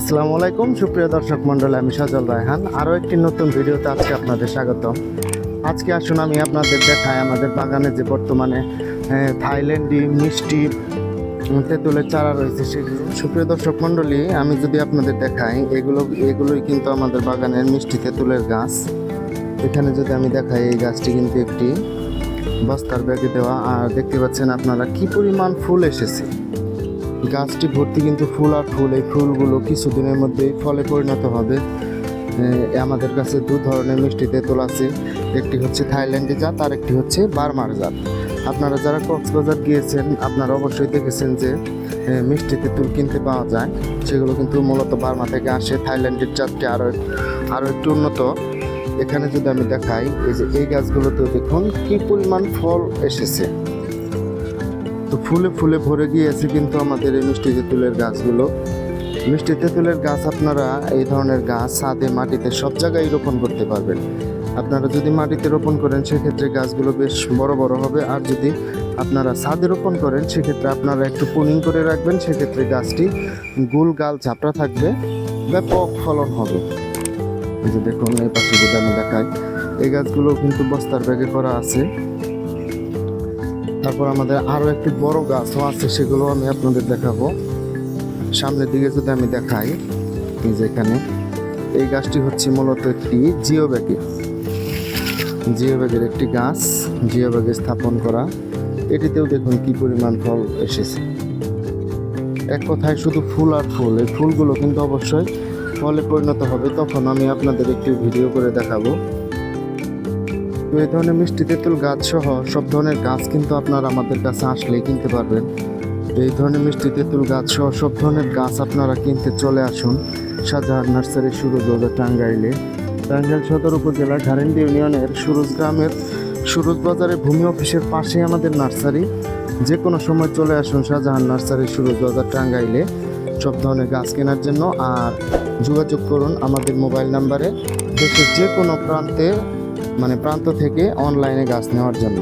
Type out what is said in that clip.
আসসালামু আলাইকুম, সুপ্রিয় দর্শক মন্ডল আমি সজল রায়হান। আরও একটি নতুন ভিডিওতে আজকে আপনাদের স্বাগতম। আজকে আসুন আমি আপনাদের দেখাই আমাদের বাগানে যে বর্তমানে থাইল্যান্ডি মিষ্টি তেঁতুলের চারা রয়েছে। সেগুলো সুপ্রিয় দর্শক মণ্ডলী, আমি যদি আপনাদের দেখাই, এগুলো, এগুলোই কিন্তু আমাদের বাগানের মিষ্টি তেঁতুলের গাছ। এখানে যদি আমি দেখাই, এই গাছটি কিন্তু একটি বস্তার ব্যাগে দেওয়া। আর দেখতে পাচ্ছেন আপনারা কি পরিমাণ ফুল এসেছে। গাছটি ভর্তি কিন্তু ফুল আর ফুল, এই ফুলগুলো কিছুদিনের মধ্যেই ফলে পরিণত হবে। আমাদের কাছে দু ধরনের মিষ্টি তেঁতুল আছে। একটি হচ্ছে থাইল্যান্ডি জাত, আর একটি হচ্ছে বার্মার জাত। আপনারা যারা কক্সবাজার গিয়েছেন, আপনারা অবশ্যই দেখেছেন যে মিষ্টি তেঁতুল কিনতে পাওয়া যায়। সেগুলো কিন্তু মূলত বার্মা থেকে আসে, থাইল্যান্ডের জাতটি আরও আরও একটু উন্নত। এখানে যদি আমি দেখাই, এই যে এই গাছগুলোতেও দেখুন কি পরিমাণ ফল এসেছে। তো ফুলে ফুলে ভরে গিয়েছে কিন্তু আমাদের এই মিষ্টি তেঁতুলের গাছগুলো। মিষ্টি তেঁতুলের গাছ আপনারা এই ধরনের গাছ ছাদে, মাটিতে সব জায়গায় রোপণ করতে পারবেন। আপনারা যদি মাটিতে রোপণ করেন, সেক্ষেত্রে গাছগুলো বেশ বড় বড় হবে। আর যদি আপনারা ছাদে রোপণ করেন, সেক্ষেত্রে আপনারা একটু পুনিং করে রাখবেন। সেক্ষেত্রে গাছটি গুল গাল ঝাপড়া থাকবে, ব্যাপক ফলন হবে। এই যে দেখুন, এই পাশে যদি আমি দেখাই, এই গাছগুলো কিন্তু বস্তার ব্যাগে করা আছে। তারপর আমাদের আরও একটি বড় গাছও আছে, সেগুলো আমি আপনাদের দেখাবো। সামনের দিকে যদি আমি দেখাই, এই যে এখানে, এই গাছটি হচ্ছে মূলত একটি জিও ব্যাগে জিও ব্যাগের একটি গাছ জিও ব্যাগে স্থাপন করা। এটিতেও দেখুন কি পরিমাণ ফল এসেছে। এক কথায় শুধু ফুল আর ফুল, এই ফুলগুলো কিন্তু অবশ্যই ফলে পরিণত হবে। তখন আমি আপনাদের একটি ভিডিও করে দেখাবো। তো এই ধরনের মিষ্টি তেঁতুল গাছ সহ সব ধরনের গাছ কিন্তু আপনারা আমাদের কাছে আসলেই কিনতে পারবেন। তো এই ধরনের মিষ্টি তেঁতুল গাছ সহ সব ধরনের গাছ আপনারা কিনতে চলে আসুন শাহজাহান নার্সারি সুরজ বাজার টাঙ্গাইলে। টাঙ্গাইল সদর উপজেলা ঘারেন্দি ইউনিয়নের সুরজ গ্রামের সুরজ বাজারে ভূমি অফিসের পাশে আমাদের নার্সারি। যে কোনো সময় চলে আসুন শাহজাহান নার্সারি সুরজ বাজার টাঙ্গাইলে। সব ধরনের গাছ কেনার জন্য আর যোগাযোগ করুন আমাদের মোবাইল নাম্বারে। দেশের যে কোনো প্রান্তে মানে প্রান্ত থেকে অনলাইনে গাছ নেওয়ার জন্য।